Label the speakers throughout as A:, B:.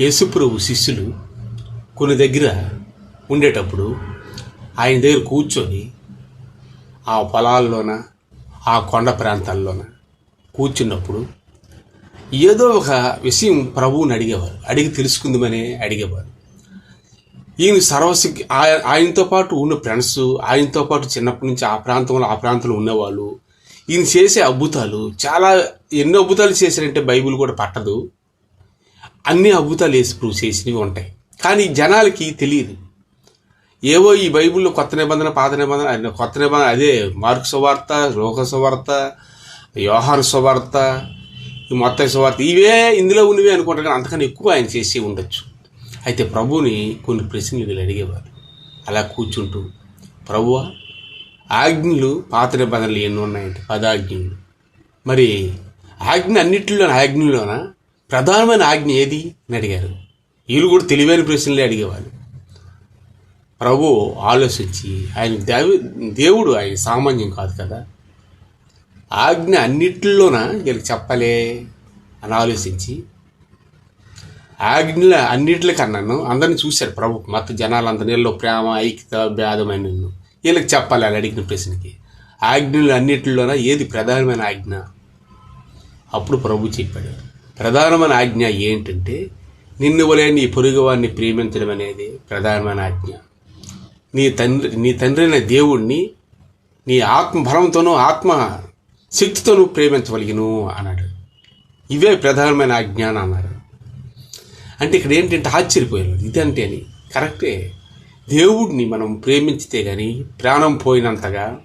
A: యేసుప్రభు శిష్యులు కొన్ని దగ్గర ఉండేటప్పుడు ఆయన దగ్గర కూర్చొని ఆ పొలాల్లోన ఆ కొండ ప్రాంతాల్లోన కూర్చున్నప్పుడు ఏదో ఒక విషయం ప్రభువుని అడిగేవారు. అడిగి తెలుసుకుందామని అడిగేవారు. ఈయన సర్వశక్తి ఆయనతో పాటు ఉన్న ఫ్రెండ్స్ ఆయనతో పాటు చిన్నప్పటి నుంచి ఆ ప్రాంతంలో ఆ ప్రాంతంలో ఉన్నవాళ్ళు ఈయన చేసే అద్భుతాలు చాలా ఎన్నో అద్భుతాలు చేశారంటే బైబిల్ కూడా పట్టదు. అన్ని అద్భుతాలు వేసి ప్రూవ్ చేసినవి ఉంటాయి. కానీ జనాలకి తెలియదు. ఏవో ఈ బైబిల్లో కొత్త నిబంధన పాత నిబంధన కొత్త నిబంధన అదే మార్క్ సువార్త లోక సువార్త యోహాను సువార్త ఈ మొత్తం సువార్త ఇవే ఇందులో ఉన్నవి అనుకుంటారు కానీ అంతకన్నా ఎక్కువ ఆయన చేసి ఉండొచ్చు. అయితే ప్రభుని కొన్ని ప్రశ్నలు వీళ్ళు అడిగేవారు. అలా కూర్చుంటూ ప్రభువ ఆజ్ఞలు పాత నిబంధనలు ఎన్ని ఉన్నాయంటే పదాజ్ఞలు. మరి ఆజ్ఞ అన్నిటిలో ఆజ్ఞలోనా ప్రధానమైన ఆజ్ఞ ఏది? అని అడిగారు. వీళ్ళు కూడా తెలివైన ప్రశ్నలే అడిగేవారు ప్రభు ఆలోచించి ఆయన దేవు దేవుడు ఆయన సామాన్యం కాదు కదా. ఆజ్ఞ అన్నిటిలోన వీళ్ళకి చెప్పలే అని ఆలోచించి ఆజ్ఞల అన్నిటికన్నాను అందరిని చూశారు ప్రభు. మత జనాలందరిలో ప్రేమ ఐక్యత భేదమైన వీళ్ళకి చెప్పాలి అని అడిగిన ప్రశ్నకి ఆజ్ఞలు అన్నిటిలోన? ఏది ప్రధానమైన ఆజ్ఞ? అప్పుడు ప్రభు చెప్పాడు. ప్రధానమైన ఆజ్ఞ ఏంటంటే నిన్ను వలే నీ పొరుగువాడిని ప్రేమించడం అనేది ప్రధానమైన ఆజ్ఞ. నీ తండ్రి నీ తండ్రి అయిన దేవుణ్ణి నీ ఆత్మబలంతోనూ ఆత్మ శక్తితోనూ ప్రేమించగలిగిను అన్నాడు. ఇవే ప్రధానమైన ఆజ్ఞ అని అన్నారు. అంటే ఇక్కడ ఏంటంటే ఆశ్చర్యపోయారు. ఇదంటే అని కరెక్టే. దేవుడిని మనం ప్రేమించితే కానీ ప్రాణం పోయినంతగా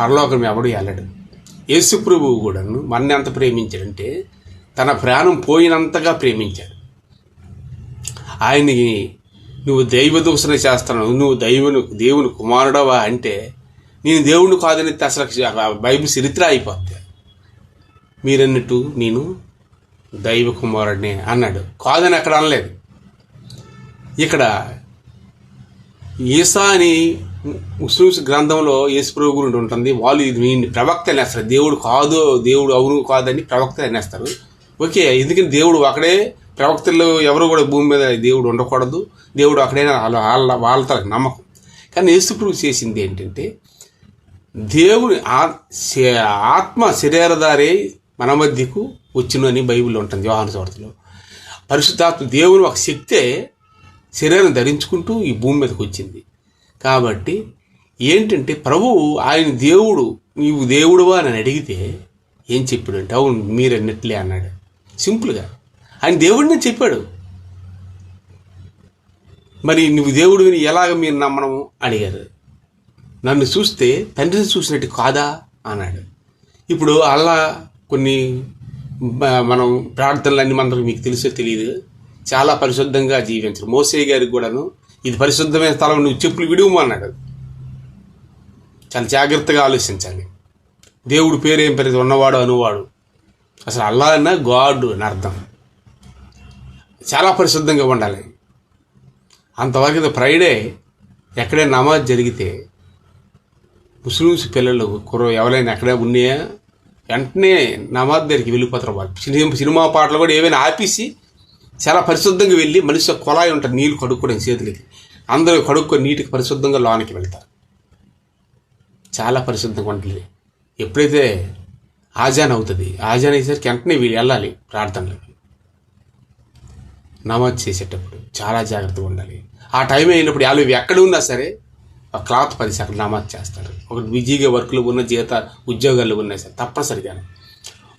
A: పరలోకం ఎవడు వెళ్ళడు. యేసు ప్రభువు కూడాను మన ఎంత ప్రేమించాడంటే తన ప్రాణం పోయినంతగా ప్రేమించాడు. ఆయనకి నువ్వు దైవ దూషణ చేస్తున్నావు నువ్వు దైవుని దేవుని కుమారుడవా అంటే నేను దేవుడు కాదని అసలు బైబిల్ చరిత్ర అయిపోద్ది మీరన్నట్టు నేను దైవ కుమారుడిని అన్నాడు. కాదని అక్కడ అనలేదు. ఇక్కడ ఈసా అని ముస్లిమ్స్ గ్రంథంలో యేసుప్రభు గురించి ఉంటుంది. వాళ్ళు ఇది ప్రవక్త అనేస్తారు దేవుడు కాదు దేవుడు అవును కాదని ప్రవక్త అనేస్తారు. ఓకే ఎందుకని దేవుడు అక్కడే ప్రవక్తలు ఎవరు కూడా భూమి మీద దేవుడు ఉండకూడదు. దేవుడు అక్కడే వాళ్ళ వాళ్ళ వాళ్ళ నమ్మకం. కానీ యేసుప్రభు చేసింది ఏంటంటే దేవుని ఆత్మ శరీరధారే మన మధ్యకు వచ్చినని అని బైబిల్లో ఉంటుంది యోహాను సువార్తలో. పరిశుద్ధాత్మ దేవుని ఒక శక్తే శరీరం ధరించుకుంటూ ఈ భూమి మీదకి వచ్చింది. కాబట్టి ఏంటంటే ప్రభువు ఆయన దేవుడు నీవు దేవుడువా అని అడిగితే ఏం చెప్పాడు అంటే అవును మీరన్నట్లే అన్నాడు. సింపుల్గా. ఆయన దేవుడిని చెప్పాడు. మరి నువ్వు దేవుడిని ఎలాగ మీరు నమ్మడము అడిగారు. నన్ను చూస్తే తండ్రిని చూసినట్టు కాదా? అన్నాడు. ఇప్పుడు అల్లా కొన్ని మనం ప్రార్థనలన్నీ మనకు మీకు తెలుసో తెలియదు చాలా పరిశుద్ధంగా జీవించరు. మోసే గారికి కూడాను ఇది పరిశుద్ధమైన స్థలం నువ్వు చెప్పులు విడువు అన్నాడు. చాలా జాగ్రత్తగా ఆలోచించాలి దేవుడు పేరు ఏం పేరు ఉన్నవాడు అనువాడు. అసలు అల్లా అన్న గాడ్ అని అర్థం. చాలా పరిశుద్ధంగా ఉండాలి. అంతవరకు ఫ్రైడే. ఎక్కడే నమాజ్ జరిగితే ముస్లిమ్స్ పిల్లలు కుర్ర ఎవరైనా ఎక్కడే ఉన్నాయా వెంటనే నమాజ్ దగ్గరికి వెళ్ళిపోతారు వాళ్ళు. సినిమా సినిమా పాటలు కూడా ఏవైనా ఆపేసి చాలా పరిశుద్ధంగా వెళ్ళి మనిషి కొలాయి కుళాయి ఉంటుంది నీళ్ళు కడుక్కోవడం చేతులకి అందరూ కడుక్కొని నీటికి పరిశుద్ధంగా లోనికి వెళ్తారు. చాలా పరిశుద్ధంగా ఉంటుంది ఎప్పుడైతే ఆజాన్ అవుతుంది. ఆజాన్ అయ్యేసరికి వెంటనే వీళ్ళు వెళ్ళాలి ప్రార్థనలకు. నమాజ్ చేసేటప్పుడు చాలా జాగ్రత్తగా ఉండాలి. ఆ టైం అయినప్పుడు వాళ్ళు ఎక్కడ ఉన్నా సరే ఆ క్లాత్ పది సెకండ్ నమాజ్ చేస్తారు. ఒక బిజీగా వర్క్లు ఉన్న జీత ఉద్యోగాలు ఉన్నాయి సరే తప్పనిసరిగా.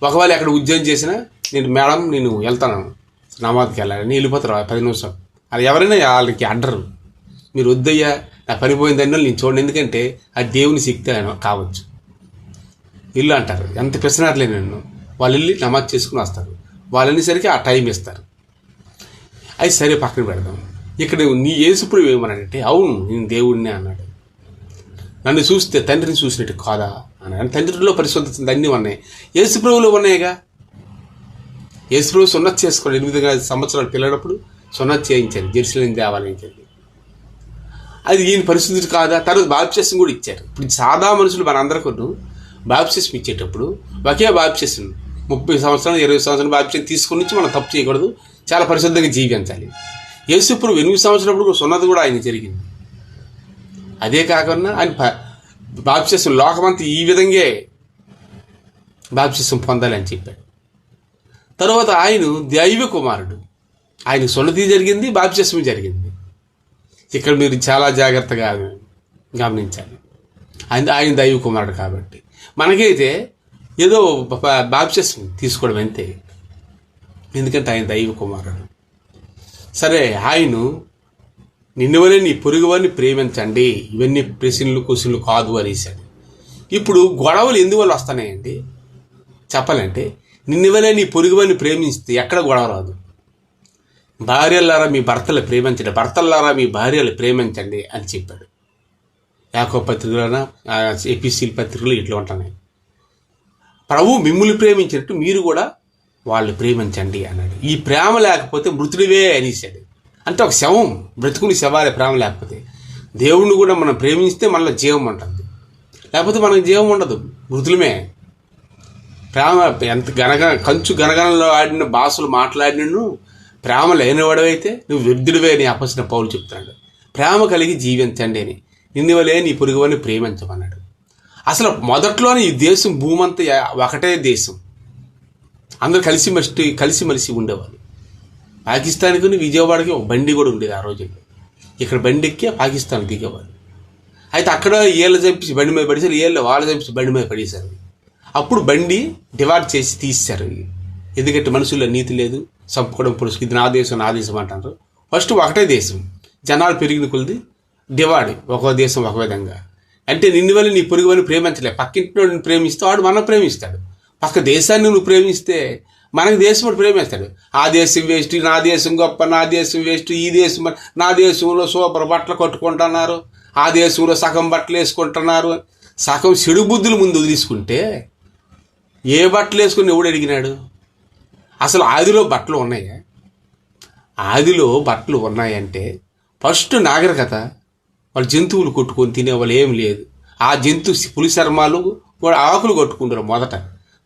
A: ఒకవేళ ఎక్కడ ఉద్యోగం చేసినా నేను మేడం నేను వెళ్తాను. నమాజ్కి వెళ్ళాలి. నేను వెళ్ళిపోతారు పది నిమిషం అది ఎవరైనా వాళ్ళకి అడ్డరు మీరు వద్దయ్యా నా పని పోయిందని నేను చూడండి ఎందుకంటే అది దేవుని శక్తి కావచ్చు. ఇల్లు అంటారు. ఎంత పిసినారులే నన్ను. వాళ్ళు వెళ్ళి నమాజ్ చేసుకుని వస్తారు. వాళ్ళు వెళ్ళేసరికి ఆ టైం ఇస్తారు. అది సరే పక్కన పెడదాం. ఇక్కడ నీ యేసుప్రభు ఏమన్నాడంటే అవును నేను దేవుడిని అన్నాడు. నన్ను చూస్తే తండ్రిని చూసినట్టు కాదా అన్నాడు. తండ్రిలో పరిశుద్ధత అన్నీ ఉన్నాయి. ఏసుప్రభులు ఉన్నాయిగా? యేసుప్రభు సున్నత్ చేసుకోండి ఎనిమిది సంవత్సరాలు పిల్లడప్పుడు సున్నత్ చేయించారు. జెరూసలేం దేవాలయంకి అది ఈయన పరిస్థితి కాదా? తర్వాత బాప్చేసం కూడా ఇచ్చారు. ఇప్పుడు సాదా మనుషులు మనందరికీ బాప్టిసం ఇచ్చేటప్పుడు ఒకే బాప్టిసం ముప్పై సంవత్సరాలు ఇరవై సంవత్సరాలు బాప్టిసం తీసుకుని నుంచి మనం తప్పు చేయకూడదు. చాలా పరిశుద్ధంగా జీవించాలి. యేసుప్రభు ఎనిమిది సంవత్సరాలు సున్నది కూడా ఆయన జరిగింది. అదే కాకుండా ఆయన బాప్సిసం లోకమంతా ఈ విధంగా బాప్సిసం పొందాలని చెప్పాడు. తర్వాత ఆయన దైవ కుమారుడు. ఆయన సున్నతి జరిగింది బాప్సిసం జరిగింది. ఇక్కడ మీరు చాలా జాగ్రత్తగా గమనించాలి. ఆయన ఆయన దైవ కుమారుడు కాబట్టి. మనకైతే ఏదో బాప్సెస్ తీసుకోవడం అంతే. ఎందుకంటే ఆయన దైవ కుమారుడు. సరే ఆయన నిన్ను నీ పొరుగువారిని ప్రేమించండి. ఇవన్నీ ప్రశ్నలు క్వశ్చన్లు కాదు అనేసాడు ఇప్పుడు గొడవలు ఎందువల్ల వస్తున్నాయండి చెప్పాలంటే నిన్నవలే నీ పొరుగువారిని ప్రేమిస్తే ఎక్కడ గొడవ రాదు. భార్యలారా మీ భర్తలు ప్రేమించండి. భర్తలారా మీ భార్యలు ప్రేమించండి అని చెప్పాడు. యాకో పత్రికలోన? ఏపీసీల పత్రికలు ఇట్లా ఉంటున్నాయి? ప్రభు మిమ్మల్ని ప్రేమించినట్టు మీరు కూడా వాళ్ళు ప్రేమించండి అన్నాడు. ఈ ప్రేమ లేకపోతే మృతుడివే అనేసాడు అంటే ఒక శవం బ్రతుకుని శవాలే ప్రేమ లేకపోతే. దేవుణ్ణి కూడా మనం ప్రేమిస్తే మళ్ళీ జీవం ఉంటుంది. లేకపోతే మనకు జీవం ఉండదు. మృతులమే. ప్రేమ ఎంత గనగ కంచు గనగనలో ఆడిన భాషలు మాట్లాడినను ప్రేమ లేనివాడవైతే నువ్వు వ్యర్థుడివే అని అపసిన పౌలు చెప్తున్నాడు. ప్రేమ కలిగి జీవించండి అని. నిన్నువలే నీ పొరుగువని ప్రేమించమన్నాడు. అసలు మొదట్లోనే ఈ దేశం భూమంతా ఒకటే దేశం. అందరూ కలిసి మస్టి కలిసిమెలిసి ఉండేవాళ్ళు. పాకిస్తాన్కి విజయవాడకి ఒక బండి కూడా ఉండేది ఆ రోజుల్లో. ఇక్కడ బండి ఎక్కి పాకిస్తాన్ దిగేవాళ్ళు. అయితే అక్కడ ఏళ్ళు చంపించి బండి మీద పడేసారు ఏళ్ళు వాళ్ళు చంపించి బండి మీద పడేశారు. అప్పుడు బండి డివైడ్ చేసి తీశారు ఎందుకంటే మనుషుల్లో నీతి లేదు చంపుకోవడం పులుసుకి ఇది నా దేశం నా దేశం అంటారు. ఫస్ట్ ఒకటే దేశం. జనాలు పెరిగిన కొలిది దివాడు ఒక దేశం ఒక విధంగా. అంటే నిన్ను వల్ల నీ పొరుగు వాళ్ళు ప్రేమించలే. పక్కింటి ప్రేమిస్తే వాడు మనం ప్రేమిస్తాడు. పక్క దేశాన్ని నువ్వు ప్రేమిస్తే మనకు దేశం వాడు ప్రేమిస్తాడు. ఆ దేశం వేస్ట్ నా దేశం గొప్ప నా దేశం వేస్ట్ ఈ దేశం నా దేశంలో సూపర్ బట్టలు కట్టుకుంటున్నారు. ఆ దేశంలో సగం బట్టలు వేసుకుంటున్నారు. సగం చెడు బుద్ధులు ముందు తీసుకుంటే ఏ బట్టలు వేసుకుని ఎవడు అడిగినాడు? అసలు ఆదిలో బట్టలు ఉన్నాయా? ఆదిలో బట్టలు ఉన్నాయంటే ఫస్ట్ నాగరికత వాళ్ళు జంతువులు కొట్టుకొని తినే వాళ్ళు ఏం లేదు. ఆ జంతు పులి చర్మాలు కూడా ఆకులు కట్టుకుంటారు మొదట.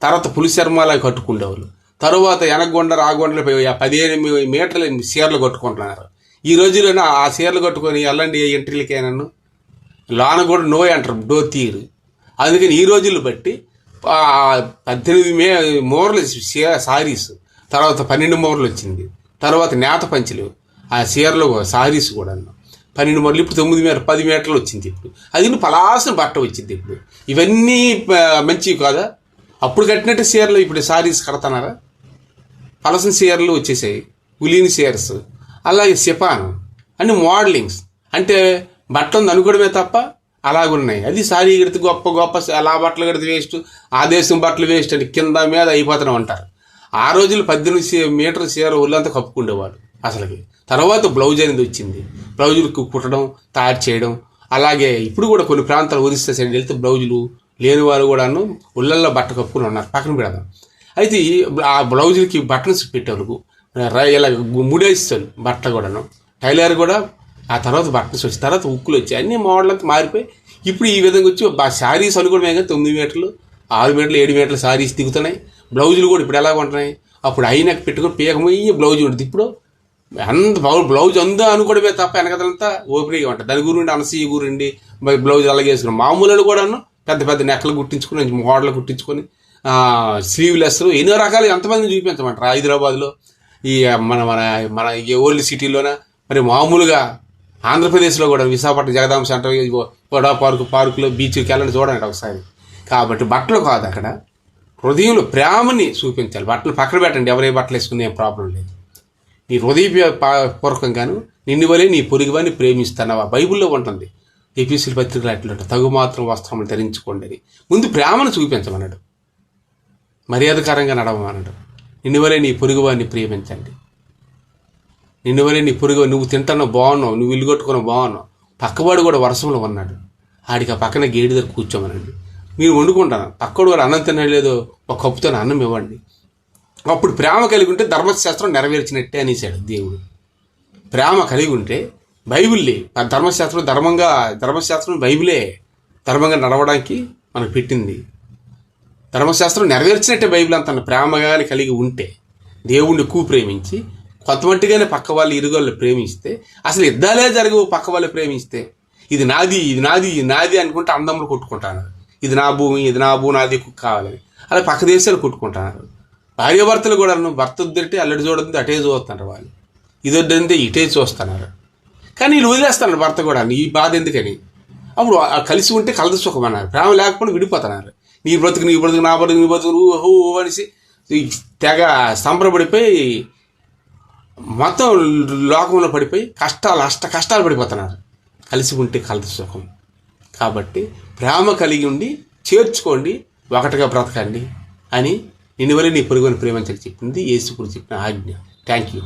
A: తర్వాత పులి చర్మాలు కట్టుకుండేవాళ్ళు. తరువాత వెనగొండ రాగొండలు పదిహేను మీటర్ల చీరలు కట్టుకుంటున్నారు. ఈ రోజుల్లో ఆ చీరలు కట్టుకొని వెళ్ళండి ఎంట్రీలకే నన్ను లోన కూడా నో అంటారు డో తీరు. అందుకని ఈ రోజులు బట్టి పద్దెనిమిది మే మోర్లు సారీస్. తర్వాత పన్నెండు మోర్లు వచ్చింది. తర్వాత నేత పంచులు. ఆ చీరలు సారీస్ కూడా పన్నెండు మోర్లు ఇప్పుడు తొమ్మిది మీటర్ పది మీటర్లు వచ్చింది ఇప్పుడు. అది పలాసిన బట్ట వచ్చింది ఇప్పుడు. ఇవన్నీ మంచివి కాదా? అప్పుడు కట్టినట్టు చీరలు ఇప్పుడు సారీస్ కడతన్నారా పలసిన చీరలు వచ్చేసాయి. ఉలీని చీరస్ అలాగే సిపాన్ అన్ని మోడలింగ్స్. అంటే బట్టలు ఉంది అనుకోవడమే తప్ప అలాగున్నాయి. అది సారీ కడితే గొప్ప గొప్ప అలా బట్టలు కడితే వేస్ట్ ఆ దేశం బట్టలు వేస్ట్ అని కింద మీద అయిపోతున్నాం అంటారు ఆ రోజులు పద్దెనిమిది మీటర్ చీర ఒళ్ళంతా కప్పుకుండేవాడు అసలుకి. తర్వాత బ్లౌజ్ అనేది వచ్చింది. బ్లౌజులు కుట్టడం తయారు చేయడం. అలాగే ఇప్పుడు కూడా కొన్ని ప్రాంతాలు ఒరిస్సా సైడ్ వెళ్తే బ్లౌజులు లేని వారు కూడాను ఉళ్ళల్లో బట్ట కప్పుకుని ఉన్నారు. పక్కన పెడదాం. అయితే ఆ బ్లౌజులకి బట్టన్స్ పెట్టేవారు ఇలా ముడేస్తాను బట్ట కూడాను. టైలర్ కూడా ఆ తర్వాత బట్టన్స్ వచ్చి తర్వాత ఉక్కులు వచ్చాయి. అన్ని మోడల్ అంతా మారిపోయి ఇప్పుడు ఈ విధంగా వచ్చి శారీస్ అనుకోవడమే కానీ తొమ్మిది మీటర్లు ఆరు మీటర్లు ఏడు మీటర్లు శారీస్ దిగుతున్నాయి. బ్లౌజులు కూడా ఇప్పుడు ఎలా ఉంటున్నాయి? అప్పుడు అయినాక పెట్టుకుని పీకమయ్యి బ్లౌజ్ ఉంటుంది ఇప్పుడు అంత బ్లౌజ్ అందా అనుకోవడమే తప్ప వెనకదంతా ఓపెన్గా ఉంటుంది దాని గురించి అనసీ గురండి బ్లౌజ్ అలాగే వేసుకున్నాం. మామూలు కూడాను పెద్ద పెద్ద నెక్కలు కుట్టించుకుని మోడల్ కుట్టించుకొని స్లీవ్లెస్ ఎన్నో రకాలు ఎంతమంది చూపించమంటారు హైదరాబాద్లో. ఈ మన మన మన ఈ ఓల్డ్ సిటీలోన మరి మామూలుగా ఆంధ్రప్రదేశ్లో కూడా విశాఖపట్నం జగదాంబ సెంటర్ గొడవ పార్కు పార్కులో బీచ్కి వెళ్ళండి చూడండి ఒకసారి. కాబట్టి బట్టలు కాదు అక్కడ. హృదయంలో ప్రేమని చూపించాలి. బట్టలు పక్కన పెట్టండి. ఎవరే బట్టలు వేసుకునే ఏం ప్రాబ్లం లేదు. నీ హృదయ పూర్వకంగాను నిన్ను వలే నీ పొరుగువాని ప్రేమిస్తానవా? బైబిల్లో ఉంటుంది. ఏపీసీ పత్రికలు అట్లా తగు మాత్రం వస్త్రములు ధరించుకోండి ముందు ప్రేమను చూపించమన్నాడు. మర్యాదకరంగా నడవమన్నాడు. నిన్ను వలే నీ పొరుగువాన్ని ప్రేమించండి. నిన్ను వలే నీ పొరుగు నువ్వు తింటానో బాగున్నావు నువ్వు ఇల్లు కట్టుకున్న బాగున్నావు. పక్కవాడు కూడా వర్షంలో ఉన్నాడు. ఆడికి ఆ పక్కన గేడి దగ్గర కూర్చోమనండి మీరు వండుకుంటాను పక్కడు కూడా అన్నం తినలేదో ఒక కప్పుతో అన్నం ఇవ్వండి. అప్పుడు ప్రేమ కలిగి ఉంటే ధర్మశాస్త్రం నెరవేర్చినట్టే అనేసాడు దేవుడు. ప్రేమ కలిగి ఉంటే బైబిల్లే ఆ ధర్మశాస్త్రం ధర్మంగా ధర్మశాస్త్రం బైబిలే ధర్మంగా నడవడానికి మనకు పెట్టింది. ధర్మశాస్త్రం నెరవేర్చినట్టే బైబిల్ అంత ప్రేమగా కలిగి ఉంటే దేవుణ్ణి ఎక్కువ ప్రేమించి కొంతమట్టుగానే పక్క వాళ్ళు ఇరుగోళ్ళు ప్రేమిస్తే అసలు యుద్ధాలే జరగవు పక్క వాళ్ళు ప్రేమిస్తే. ఇది నాది ఇది నాది ఇది నాది అనుకుంటే అందములు కొట్టుకుంటాను ఇది నా భూమి ఇది నా భూమి నాది కావాలని అలా పక్క దేశాలు కొట్టుకుంటున్నారు భార్యాభర్తలు కూడా భర్త వద్దంటే అల్లడి చూడద్దు అటే చూస్తున్నారు వాళ్ళు. ఇది వద్దంటే ఇటే చూస్తున్నారు. కానీ వీళ్ళు వదిలేస్తున్నారు భర్త కూడా నీ బాధ ఎందుకని? అప్పుడు కలిసి ఉంటే కలదు సుఖం అన్నారు. ప్రేమ లేకపోతే విడిపోతున్నారు. నీ బ్రతుకు నీ బ్రతుకు నా బ్రతుకు నీ బ్రతుకు ఓహో అనేసి తెగ సంబరపడిపోయి మొత్తం లోకంలో పడిపోయి కష్టాలు అష్ట కష్టాలు పడిపోతున్నారు. కలిసి ఉంటే కలదు సుఖం. కాబట్టి ప్రేమ కలిగి ఉండి చేర్చుకోండి ఒకటిగా బ్రతకండి అని నిన్ను వల్ల నీ పొరుగుని ప్రేమించని చెప్పింది యేసు కూడా చెప్పిన ఆజ్ఞ. Thank you